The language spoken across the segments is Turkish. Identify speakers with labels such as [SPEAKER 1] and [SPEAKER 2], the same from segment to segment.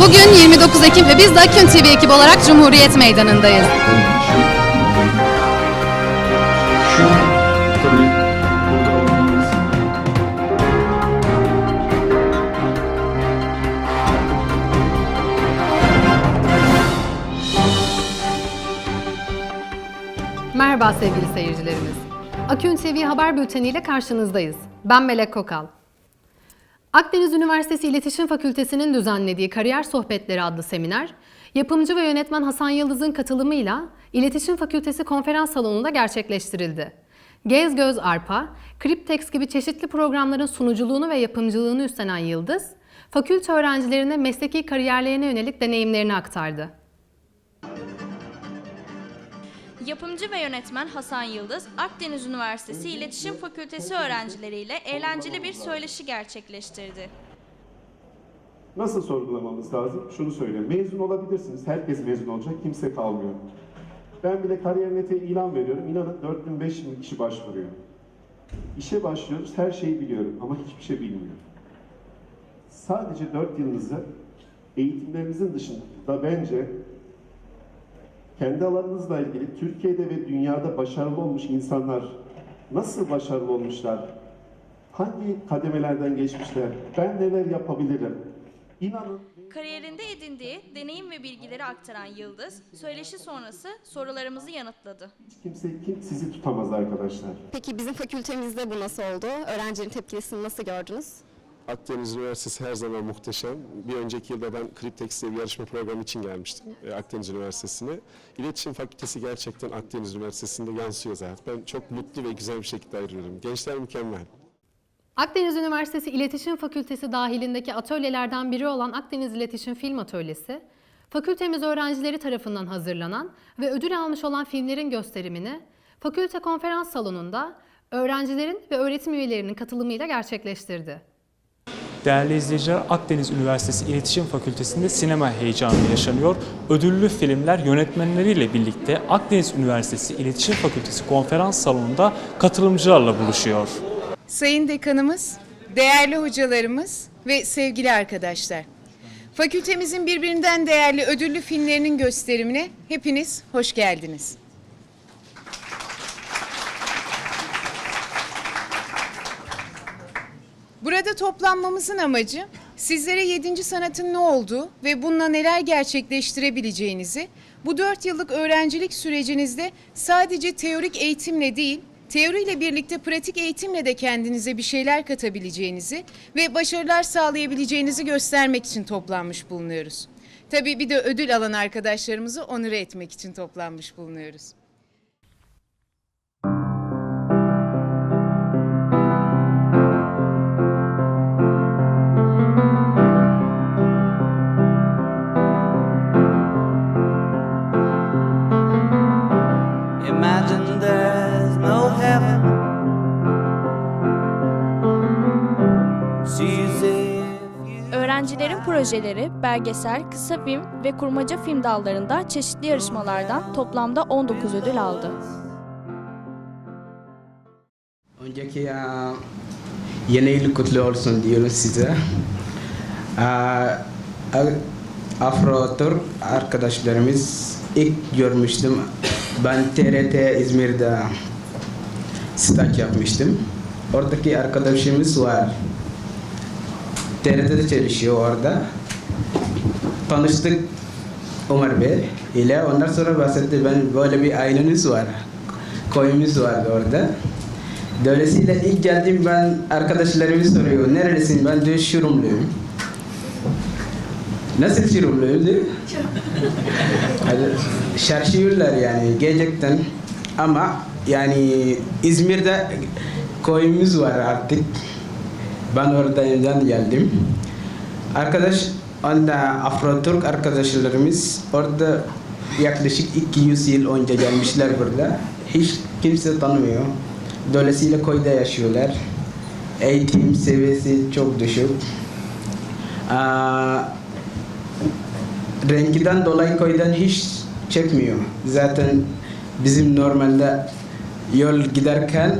[SPEAKER 1] Bugün 29 Ekim ve biz de Akün TV ekibi olarak Cumhuriyet Meydanı'ndayız. Merhaba sevgili seyircilerimiz. Akün TV Haber Bülteni ile karşınızdayız. Ben Melek Kokal. Akdeniz Üniversitesi İletişim Fakültesi'nin düzenlediği Kariyer Sohbetleri adlı seminer, yapımcı ve yönetmen Hasan Yıldız'ın katılımıyla İletişim Fakültesi konferans salonunda gerçekleştirildi. Gez Göz Arpa, Kriptex gibi çeşitli programların sunuculuğunu ve yapımcılığını üstlenen Yıldız, fakülte öğrencilerine mesleki kariyerlerine yönelik deneyimlerini aktardı.
[SPEAKER 2] Yapımcı ve yönetmen Hasan Yıldız, Akdeniz Üniversitesi İletişim Fakültesi öğrencileriyle eğlenceli bir söyleşi gerçekleştirdi.
[SPEAKER 3] Nasıl sorgulamamız lazım? Şunu söyleyeyim. Mezun olabilirsiniz. Herkes mezun olacak. Kimse kalmıyor. Ben bile kariyer.net'e ilan veriyorum. İnanın 4000-5000 kişi başvuruyor. İşe başlıyoruz. Her şeyi biliyorum ama hiçbir şey bilmiyorum. Sadece 4 yılınızı eğitimlerinizin dışında bence kendi alanınızla ilgili Türkiye'de ve dünyada başarılı olmuş insanlar nasıl başarılı olmuşlar? Hangi kademelerden geçmişler? Ben neler yapabilirim? İnanın
[SPEAKER 2] Kariyerinde edindiği deneyim ve bilgileri aktaran Yıldız, söyleşi sonrası sorularımızı yanıtladı.
[SPEAKER 3] hiç kimse kim sizi tutamaz arkadaşlar.
[SPEAKER 4] Peki bizim fakültemizde bu nasıl oldu? Öğrencilerin tepkisini nasıl gördünüz?
[SPEAKER 5] Akdeniz Üniversitesi her zaman muhteşem. Bir önceki yılda ben Kriptex diye bir yarışma programı için gelmiştim e, Akdeniz Üniversitesi'ne. İletişim Fakültesi gerçekten Akdeniz Üniversitesi'nde yansıyor zaten. Ben çok mutlu ve güzel bir şekilde ayrılıyorum. Gençler mükemmel.
[SPEAKER 1] Akdeniz Üniversitesi İletişim Fakültesi dahilindeki atölyelerden biri olan Akdeniz İletişim Film Atölyesi, fakültemiz öğrencileri tarafından hazırlanan ve ödül almış olan filmlerin gösterimini fakülte konferans salonunda öğrencilerin ve öğretim üyelerinin katılımıyla gerçekleştirdi.
[SPEAKER 6] Değerli izleyiciler, Akdeniz Üniversitesi İletişim Fakültesi'nde sinema heyecanı yaşanıyor. Ödüllü filmler yönetmenleriyle birlikte Akdeniz Üniversitesi İletişim Fakültesi konferans salonunda katılımcılarla buluşuyor.
[SPEAKER 7] Sayın dekanımız, değerli hocalarımız ve sevgili arkadaşlar. Fakültemizin birbirinden değerli ödüllü filmlerinin gösterimine hepiniz hoş geldiniz. Burada toplanmamızın amacı sizlere 7. sanatın ne olduğu ve bununla neler gerçekleştirebileceğinizi bu 4 yıllık öğrencilik sürecinizde sadece teorik eğitimle değil, teoriyle birlikte pratik eğitimle de kendinize bir şeyler katabileceğinizi ve başarılar sağlayabileceğinizi göstermek için toplanmış bulunuyoruz. Tabii bir de ödül alan arkadaşlarımızı onure etmek için toplanmış bulunuyoruz.
[SPEAKER 2] Öğrencilerin projeleri, belgesel, kısa film ve kurmaca film dallarında çeşitli yarışmalardan toplamda 19 ödül aldı.
[SPEAKER 8] Önceki yeni yıl kutlu olsun diyoruz size. Afro Türk arkadaşlarımız ilk görmüştüm. Ben TRT İzmir'de staj yapmıştım. Oradaki arkadaşımız var. TRT'de çalışıyor orada. Tanıştık Ömer Bey ile. Ondan sonra bahsetti ben böyle bir aileniz var. Koyumuz vardı orada. Dolayısıyla ilk geldiğim ben arkadaşlarımı soruyor. Nerelisin? Ben diyor Şurumluyum. Nasıl Şurumluyum diyor. Şaşırıyorlar yani gerçekten. Ama yani İzmir'de koyumuz var artık. Ben oradan geldim. Arkadaş Afro-Türk arkadaşlarımız orada yaklaşık 200 yıl önce gelmişler burada. Hiç kimse tanımıyor. Dolayısıyla koyda yaşıyorlar. Eğitim seviyesi çok düşük. Aa, renkiden dolayı koydan hiç çekmiyor. Zaten bizim normalde yol giderken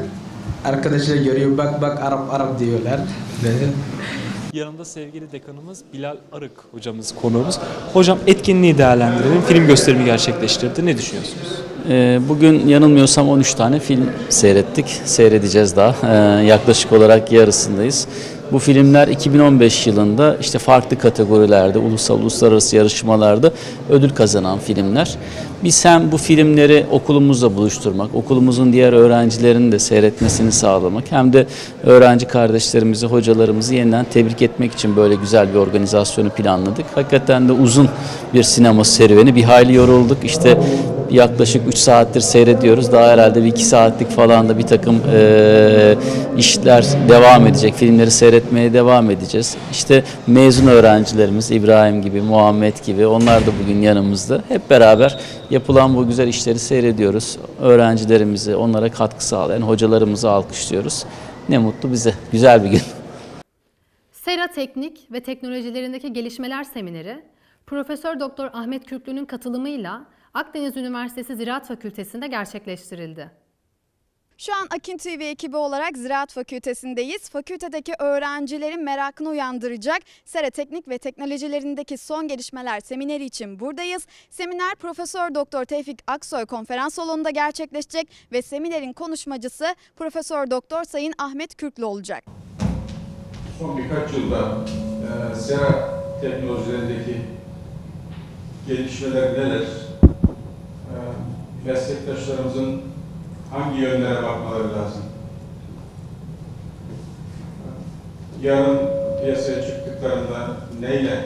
[SPEAKER 8] arkadaşlar görüyor bak bak Arap Arap diyorlar.
[SPEAKER 6] Yanımda sevgili dekanımız Bilal Arık hocamız konuğumuz. Hocam etkinliği değerlendirelim. Film gösterimi gerçekleştirdi. Ne düşünüyorsunuz?
[SPEAKER 9] Ee, Bugün yanılmıyorsam 13 tane film seyrettik. Seyredeceğiz daha. Ee, Yaklaşık olarak yarısındayız. Bu filmler 2015 yılında işte farklı kategorilerde, ulusal uluslararası yarışmalarda ödül kazanan filmler. Biz hem bu filmleri okulumuzla buluşturmak, okulumuzun diğer öğrencilerinin de seyretmesini sağlamak hem de öğrenci kardeşlerimizi, hocalarımızı yeniden tebrik etmek için böyle güzel bir organizasyonu planladık. Hakikaten de uzun bir sinema serüveni. Bir hayli yorulduk. İşte yaklaşık 3 saattir seyrediyoruz. Daha herhalde bir 2 saatlik falan da bir takım eee, işler devam edecek. Filmleri seyretmeye devam edeceğiz. İşte mezun öğrencilerimiz İbrahim gibi, Muhammed gibi onlar da bugün yanımızda. Hep beraber yapılan bu güzel işleri seyrediyoruz. Öğrencilerimizi, onlara katkı sağlayan hocalarımızı alkışlıyoruz. Ne mutlu bize. Güzel bir gün.
[SPEAKER 1] Sera Teknik ve Teknolojilerindeki Gelişmeler Semineri, Profesör Doktor Ahmet Kürklü'nün katılımıyla Akdeniz Üniversitesi Ziraat Fakültesi'nde gerçekleştirildi.
[SPEAKER 4] Şu an Akın TV ekibi olarak Ziraat Fakültesindeyiz. Fakültedeki öğrencilerin merakını uyandıracak Sera Teknik ve Teknolojilerindeki son gelişmeler semineri için buradayız. Seminer Profesör Doktor Tevfik Aksoy konferans salonunda gerçekleşecek ve seminerin konuşmacısı Profesör Doktor Sayın Ahmet Kürklü olacak.
[SPEAKER 10] Son birkaç yılda e, sera teknolojilerindeki gelişmeler neler? E, meslektaşlarımızın hangi yönlere bakmaları lazım? Yarın piyasaya çıktıklarında neyle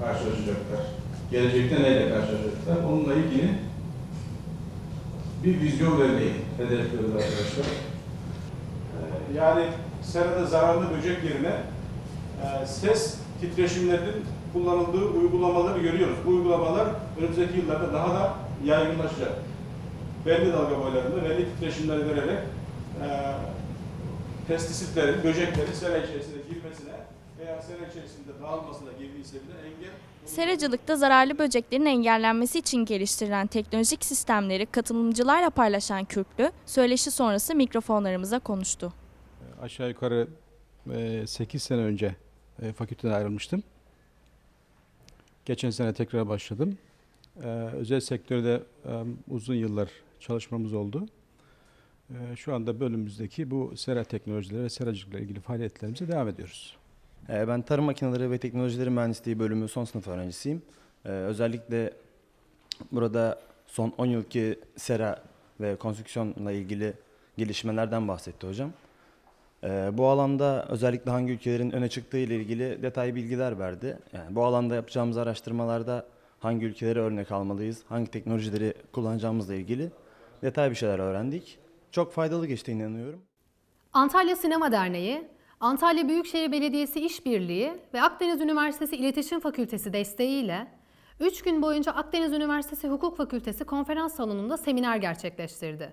[SPEAKER 10] karşılaşacaklar? Gelecekte neyle karşılaşacaklar? Onunla ilgili bir vizyon vermeyi hedefliyoruz arkadaşlar. E, Yani serada zararlı böcek yerine e, ses titreşimlerinin kullanıldığı uygulamaları görüyoruz. Bu uygulamalar önümüzdeki yıllarda daha da yaygınlaşacak. Belli dalga boylarında belli titreşimler vererek e, pestisitlerin, böceklerin sera içerisine girmesine veya sera içerisinde dağılmasına girdiyse bile engel
[SPEAKER 2] Seracılıkta zararlı böceklerin engellenmesi için geliştirilen teknolojik sistemleri katılımcılarla paylaşan Kürklü, söyleşi sonrası mikrofonlarımıza konuştu.
[SPEAKER 11] Aşağı yukarı 8 sene önce e, fakülteden ayrılmıştım. Geçen sene tekrar başladım. E, Özel sektörde e, uzun yıllar çalışmamız oldu. E, Şu anda bölümümüzdeki bu sera teknolojileri ve seracılıkla ilgili faaliyetlerimize devam ediyoruz.
[SPEAKER 12] Ee, Ben Tarım Makineleri ve Teknolojileri Mühendisliği bölümü son sınıf öğrencisiyim. Ee, Özellikle burada son 10 yılki sera ve konstrüksiyonla ilgili gelişmelerden bahsetti hocam. Ee, Bu alanda özellikle hangi ülkelerin öne çıktığı ile ilgili detaylı bilgiler verdi. Yani bu alanda yapacağımız araştırmalarda hangi ülkeleri örnek almalıyız, hangi teknolojileri kullanacağımızla ilgili detaylı bir şeyler öğrendik. Çok faydalı geçti inanıyorum.
[SPEAKER 1] Antalya Sinema Derneği, Antalya Büyükşehir Belediyesi İşbirliği ve Akdeniz Üniversitesi İletişim Fakültesi desteğiyle 3 gün boyunca Akdeniz Üniversitesi Hukuk Fakültesi konferans salonunda seminer gerçekleştirdi.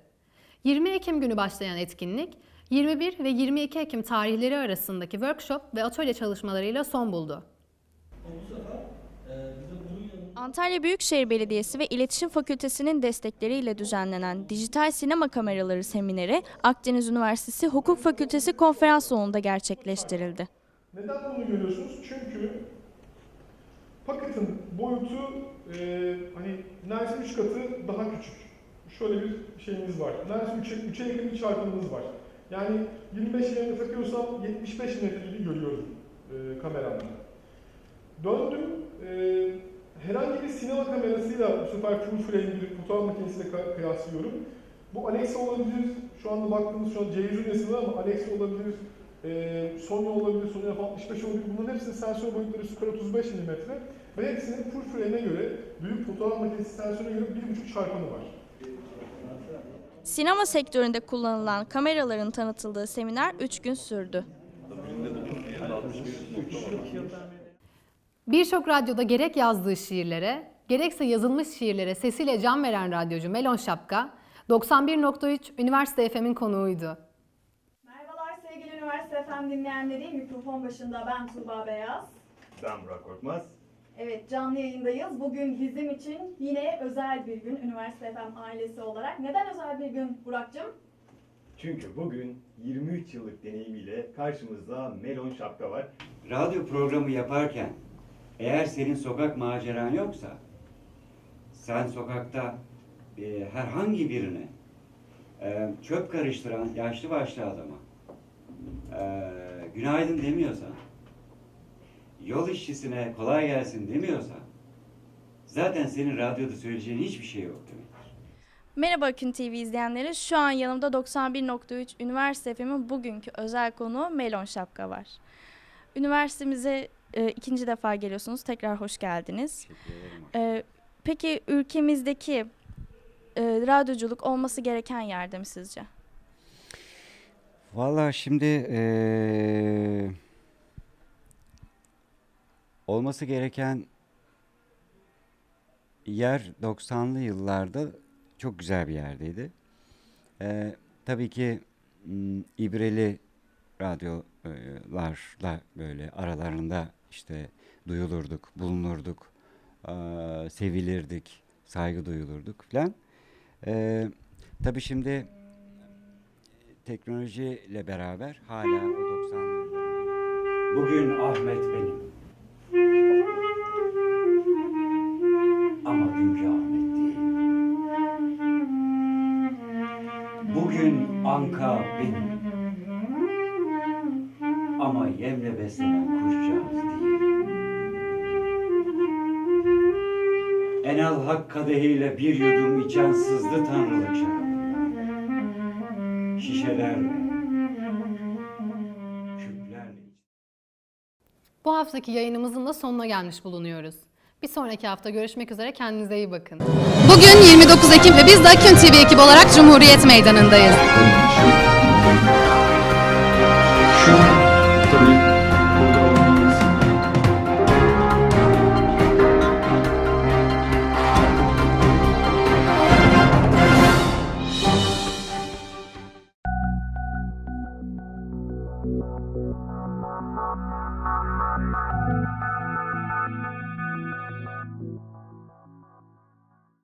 [SPEAKER 1] 20 Ekim günü başlayan etkinlik, 21 ve 22 Ekim tarihleri arasındaki workshop ve atölye çalışmalarıyla son buldu.
[SPEAKER 2] Antalya Büyükşehir Belediyesi ve İletişim Fakültesi'nin destekleriyle düzenlenen Dijital Sinema Kameraları Semineri Akdeniz Üniversitesi Hukuk Fakültesi konferans salonunda gerçekleştirildi.
[SPEAKER 10] Neden bunu görüyorsunuz? Çünkü paketin boyutu e, hani neredeyse 3 katı daha küçük. Şöyle bir şeyimiz var. Neredeyse 3'e, 3'e yakın bir çarpımımız var. Yani 25 mm takıyorsam 75 mm gibi görüyorum e, kameramda. Döndüm. E, herhangi bir sinema kamerasıyla bu sefer full frame bir fotoğraf makinesiyle kıyaslıyorum. Bu Alexa olabilir. Şu anda baktığımız şu an C100 nesili ama Alexa olabilir. Ee, Sony olabilir, Sony F65 olabilir. Bunların hepsinin sensör boyutları süper 35 mm ve hepsinin full frame'e göre büyük fotoğraf makinesi sensörüne göre 1.5 çarpanı var.
[SPEAKER 2] Sinema sektöründe kullanılan kameraların tanıtıldığı seminer 3 gün sürdü.
[SPEAKER 1] Birçok radyoda gerek yazdığı şiirlere, gerekse yazılmış şiirlere sesiyle can veren radyocu Melon Şapka, 91.3 Üniversite FM'in konuğuydu.
[SPEAKER 13] Merhabalar sevgili Üniversite FM dinleyenleri. Mikrofon başında ben Tuğba Beyaz.
[SPEAKER 3] Ben Burak Korkmaz.
[SPEAKER 13] Evet canlı yayındayız. Bugün bizim için yine özel bir gün Üniversite FM ailesi olarak. Neden özel bir gün Burak'cığım?
[SPEAKER 14] Çünkü bugün 23 yıllık deneyimiyle karşımızda Melon Şapka var. radyo programı yaparken eğer senin sokak maceran yoksa sen sokakta e, herhangi birine e, çöp karıştıran yaşlı başlı adama e, günaydın demiyorsan yol işçisine kolay gelsin demiyorsan zaten senin radyoda söyleyeceğin hiçbir şey yok demek.
[SPEAKER 2] Merhaba Akın TV izleyenleri. Şu an yanımda 91.3 Üniversite FM'in bugünkü özel konuğu Melon Şapka var. Üniversitemize e, ikinci defa geliyorsunuz. Tekrar hoş geldiniz. E, peki ülkemizdeki e, radyoculuk olması gereken yerde mi sizce?
[SPEAKER 15] Vallahi şimdi eee, olması gereken yer 90'lı yıllarda çok güzel bir yerdeydi. Eee, tabii ki m, ibreli radyolarla böyle aralarında işte duyulurduk, bulunurduk, sevilirdik, saygı duyulurduk falan. Eee tabii şimdi teknolojiyle beraber hala o 90'lı yılların
[SPEAKER 14] Bugün Ahmet benim. Ama dünkü Ahmet değil. Bugün Anka benim. Ama yemle beslenen kuşcağız değil. Enal hak kadehiyle bir yudum içen sızdı tanrılık şarabından. Şişelerle, küplerle
[SPEAKER 1] Bu haftaki yayınımızın da sonuna gelmiş bulunuyoruz. Bir sonraki hafta görüşmek üzere kendinize iyi bakın.
[SPEAKER 4] Bugün 29 Ekim ve biz de Akün TV ekibi olarak Cumhuriyet Meydanı'ndayız.